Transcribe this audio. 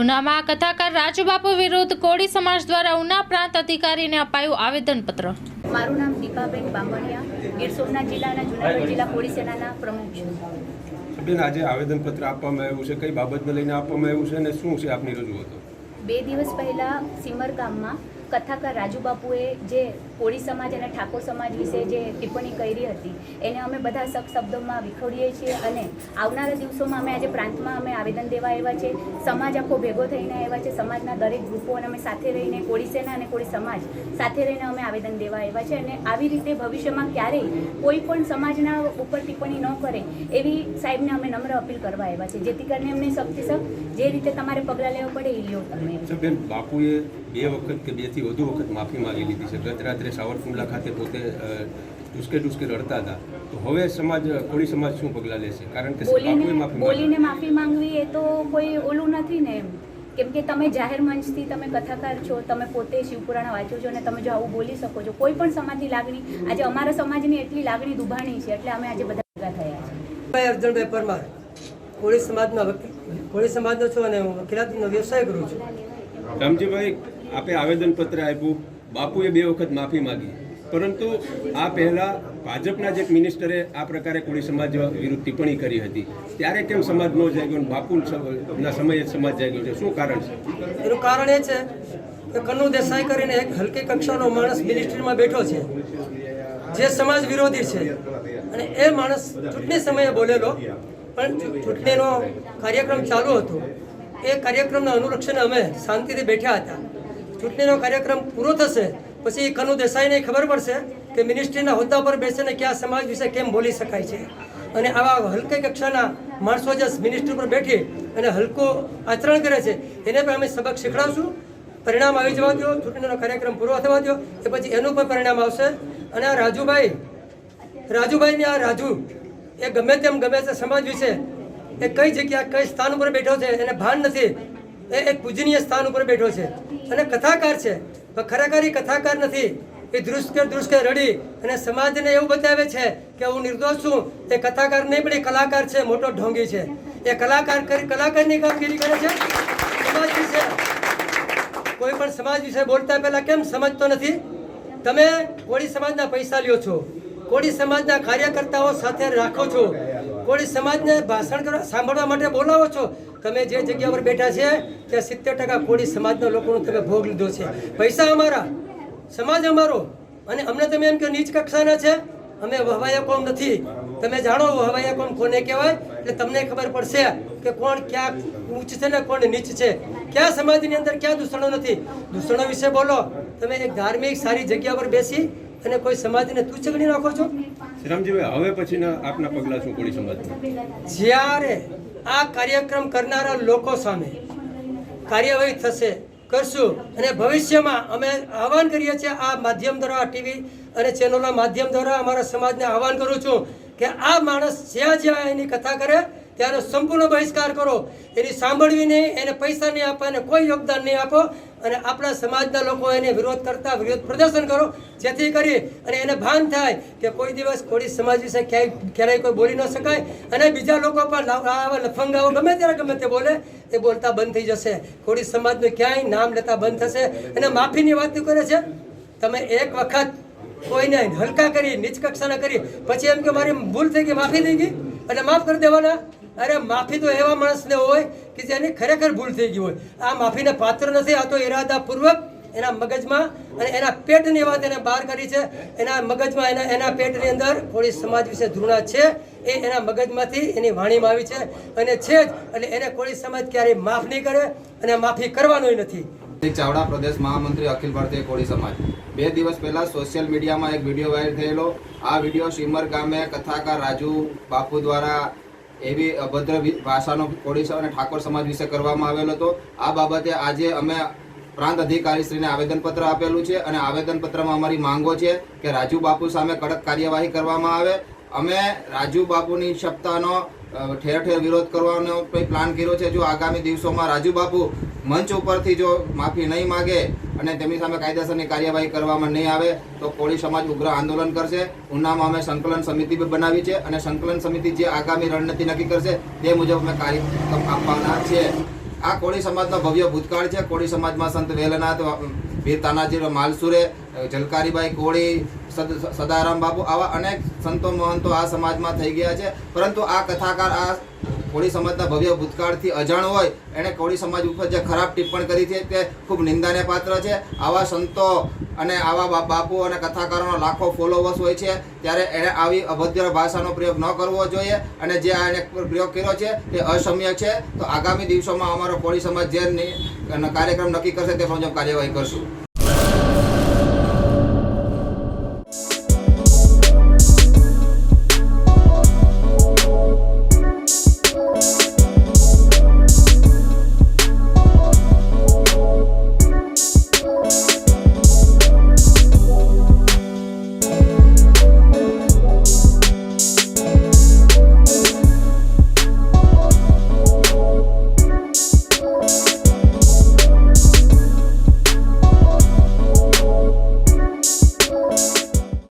ઉનામાં કથાકાર રાજુબાપુ વિરુદ્ધ કોળી સમાજ દ્વારા ઉના પ્રાંત અધિકારીને અપાયું આવેદનપત્ર. મારું નામ દીપાબેન બામણિયા ગીર સોમનાથ જિલ્લાના જુનાગઢ જિલ્લા પોલીસ સેનાના પ્રમુખ છું. બેન આજે આવેદનપત્ર આપવામાં આવ્યું છે. કઈ બાબતને લઈને આપવામાં આવ્યું છે અને શું છે આપની રજૂઆતો? બે દિવસ પહેલા સિમર ગામમાં કથાકાર રાજુબાપુએ જે કોળી સમાજ અને ઠાકોર સમાજ વિશે જે ટિપ્પણી કરી હતી, એને અમે બધા સખ શબ્દોમાં વિખોડીએ છીએ અને આવનારા દિવસોમાં અમે આજે પ્રાંતમાં અમે આવેદન દેવા આવ્યા છે. સમાજ આખો ભેગો થઈને આવ્યા છે. સમાજના દરેક ગ્રુપો અને અમે સાથે રહીને, કોળી સેના અને કોળી સમાજ સાથે રહીને અમે આવેદન દેવા આવ્યા છે અને આવી રીતે ભવિષ્યમાં ક્યારેય કોઈ પણ સમાજના ઉપર ટિપ્પણી ન કરે એવી સાહેબને અમે નમ્ર અપીલ કરવા આવ્યા છે. જેથી કરીને એમને સખ્ત જે રીતે તમારે પગલાં લેવા પડે એ લ્યો તમે. બેન, બાપુએ બે વખત કે બેથી વધુ વખત માફી માંગી લીધી છે. ગત રાત્રે સાવરકુંડલા ખાતે પોતે ડુસકે ડુસકે રડતા હતા. તો હવે સમાજ કોળી સમાજ શું પગલાં લેશે? કારણ કે બોલીને માફી માંગી. બોલીને માફી માંગવી એ તો કોઈ ઓલું નથી ને એમ. કેમ કે તમે જાહેર મંચથી તમે કથાકાર છો તમે પોતે શિવપુરાણ વાંચો છો અને તમે જો આવું બોલી શકો છો. કોઈ પણ સમાજની લાગણી આજે અમારા સમાજની એટલી લાગણી દુભાણી છે એટલે અમે આજે બધા ભેગા થયા છે. ભાઈ અર્જુનભાઈ પરમાર કોળી સમાજના વકીલ કોળી સમાજનો છું અને હું વકીલાતનો વ્યવસાય કરું છું. રામજીભાઈ આપે આવેદનપત્ર આપ્યું, બાપુએ બે વખત માફી માંગી. પરંતુ આ પહેલાં ભાજપના જે મિનિસ્ટરે આ પ્રકારે કોળી સમાજ વિરુદ્ધ ટિપ્પણી કરી હતી. ત્યારે કેમ સમાજ ન જાગ્યો બાપુના સમયે સમાજ જાગ્યો છે? શું કારણ છે? એનું કારણ એ છે કે કનુ દેસાઈ કરીને એક હલકી કક્ષાનો માણસ મિનિસ્ટ્રીમાં બેઠો છે. જે સમાજ વિરોધી છે. અને એ માણસ ચૂંટણી સમયે બોલેલો, પણ ચૂંટણીનો કાર્યક્રમ ચાલુ હતો. એ કાર્યક્રમના અનુલક્ષણે અમે શાંતિથી બેઠ્યા હતા. ચૂંટણીનો કાર્યક્રમ પૂરો થશે, પછી કનુ દેસાઈને ખબર પડશે કે મિનિસ્ટ્રીના હોદ્દા પર બેસીને ક્યાં સમાજ વિશે કેમ બોલી શકાય છે. અને આવા હલકી કક્ષાના માણસો જે મિનિસ્ટ્રી પર બેઠી અને હલકું આચરણ કરે છે, એને પણ અમે સબક શીખડાવશું. પરિણામ આવી જવા દો ચૂંટણીનો કાર્યક્રમ પૂરો થવા દો એ પછી એનું પણ પરિણામ આવશે. અને આ રાજુભાઈ, રાજુભાઈને આ રાજુ, એ ગમે તેમ ગમે તે સમાજ વિશે એ કઈ જગ્યા કઈ સ્થાન ઉપર બેઠો છે, એને ભાન નથી. એ એક પૂજનીય સ્થાન ઉપર બેઠો છે. અને કથાકાર છે. પણ ખરેખર એ કથાકાર નથી. એ ધ્રુસકે ધ્રુસકે રડી અને સમાજને એવું બતાવે છે કે હું નિર્દોષ છું. એ કથાકાર નહીં, પણ એ કલાકાર છે, મોટો ઢોંગી છે. એ કલાકાર કરી, કલાકારની કામગીરી કરે છે? સમાજ વિશે. કોઈ પણ સમાજ વિશે બોલતા પહેલાં કેમ સમજતો નથી? તમે કોળી સમાજના પૈસા લ્યો છો. કોળી સમાજના કાર્યકર્તાઓ સાથે રાખો છો. કોળી સમાજને ભાષણ કરવા, સાંભળવા માટે બોલાવો છો. તમે જે જગ્યા પર બેઠા છે, ત્યાં સિત્તેર ટકા કોળી સમાજના લોકોનો તમે ભોગ લીધો છે. પૈસા અમારા, સમાજ અમારો. અને અમને તમે એમ કે નીચ કક્ષાના છે. અમે વહવાયા કોમ નથી. તમે જાણો વહવાયા કોમ કોને કહેવાય? એટલે તમને ખબર પડશે કે કોણ ક્યાં ઊંચ છે ને કોણ નીચ છે. ક્યાં સમાજની અંદર ક્યાં દૂષણો નથી? દૂષણો વિશે બોલો. તમે એક ધાર્મિક સારી જગ્યા પર બેસી અને કોઈ સમાજને તુચ્છ ગણી નાખો છો? શ્રીરામજીભાઈ હવે પછીના આપના પગલાં શું કોળી સમાજમાં? જ્યારે આ કાર્યક્રમ કરનારા લોકો સામે કાર્યવાહી થશે કરશું અને ભવિષ્યમાં અમે આહવાન કરીએ છીએ આ માધ્યમ દ્વારા ટીવી અને ચેનલના માધ્યમ દ્વારા અમારા સમાજને આહવાન કરું છું કે આ માણસ જ્યાં જ્યાં એની કથા કરે ત્યારે સંપૂર્ણ બહિષ્કાર કરો. એની સાંભળવી નહીં એને પૈસા નહીં આપો એને કોઈ યોગદાન નહીં આપો. અને આપણા સમાજના લોકો એને વિરોધ કરતા, વિરોધ પ્રદર્શન કરો, જેથી કરી અને એને ભાન થાય કે કોઈ દિવસ કોળી સમાજ વિશે ક્યાંય, ક્યારેય કોઈ બોલી ન શકાય. અને બીજા લોકો પણ આવા લફંગાઓ ગમે ત્યારે, ગમે તે બોલે, એ બોલતા બંધ થઈ જશે. કોળી સમાજનું ક્યાંય નામ લેતા બંધ થશે. અને માફીની વાત કરે છે? તમે એક વખત કોઈને હલકા કરી નીચ કક્ષાના કરી, પછી એમ કે મારી ભૂલ થઈ ગઈ, માફી થઈ ગઈ? અને માફ કરી દેવાના. અરે માફી તો એવા માણસને હોય કે જેની ખરેખર ભૂલ થઈ ગઈ હોય. આ માફીને પાત્ર નથી, આ તો ઇરાદાપૂર્વક એના મગજમાં અને એના પેટની વાત એને બહાર કરી છે. એના મગજમાં એના એના પેટની અંદર કોળી સમાજ વિશે ધૃણા છે. એ એના મગજમાંથી એની વાણીમાં આવી છે. અને છે જ, એટલે એને કોળી સમાજ ક્યારેય માફ નહીં કરે અને માફી કરવાનોય નથી. ચાવડા પ્રદેશ મહામંત્રી અખિલ ભારતીય કોળી સમાજ. બે દિવસ પહેલા સોશિયલ મીડિયામાં એક વીડિયો વાયરલ થયેલો. આ વીડિયો શિમર ગામે કથાકાર રાજુ બાપુ દ્વારા એવી અભદ્ર ભાષાનો કોળી અને ઠાકોર સમાજ વિશે કરવામાં આવેલો હતો. આ બાબતે આજે અમે પ્રાંત અધિકારીશ્રીને આવેદનપત્ર આપેલું છે અને આવેદનપત્રમાં અમારી માંગો છે કે રાજુ બાપુ સામે કડક કાર્યવાહી કરવામાં આવે. અમે રાજુ બાપુની સપ્તાહનો ઠેર ઠેર વિરોધ કરવાનો પ્લાન કર્યો છે. જો આગામી દિવસોમાં રાજુ બાપુ મંચ ઉપરથી જો માફી નહીં માગે અને તેમની સામે કાયદેસરની કાર્યવાહી કરવામાં નહીં આવે તો કોળી સમાજ ઉગ્ર આંદોલન કરશે. ઉનામાં અમે સંકલન સમિતિ બનાવી છે અને સંકલન સમિતિ જે આગામી રણનીતિ નક્કી કરશે તે મુજબ અમે કાર્ય આપવાના છીએ આ કોળી સમાજનો ભવ્ય ભૂતકાળ છે. કોળી સમાજમાં સંત વેલનાથ, વીર તાનાજી માલસુરે, જલકારીબાઈ કોળી સદારામ બાપુ આવા અનેક સંતો મહંતો આ સમાજમાં થઈ ગયા છે. પરંતુ આ કથાકાર, આ કોળી સમાજના ભવ્ય ભૂતકાળથી અજાણ હોય, એણે કોળી સમાજ ઉપર જે ખરાબ ટિપ્પણ કરી છે, તે ખૂબ નિંદાને પાત્ર છે. આવા સંતો અને આવા બાપુ અને કથાકારોનો લાખો ફોલોવર્સ હોય છે, ત્યારે એણે આવી અભદ્ર ભાષાનો પ્રયોગ ન કરવો જોઈએ અને જે આ એણે પ્રયોગ કર્યો છે, તે અસમ્ય છે. તો આગામી દિવસોમાં અમારો કોળી સમાજ જે કાર્યક્રમ નક્કી કરશે, તે મુજબ કાર્યવાહી કરશું.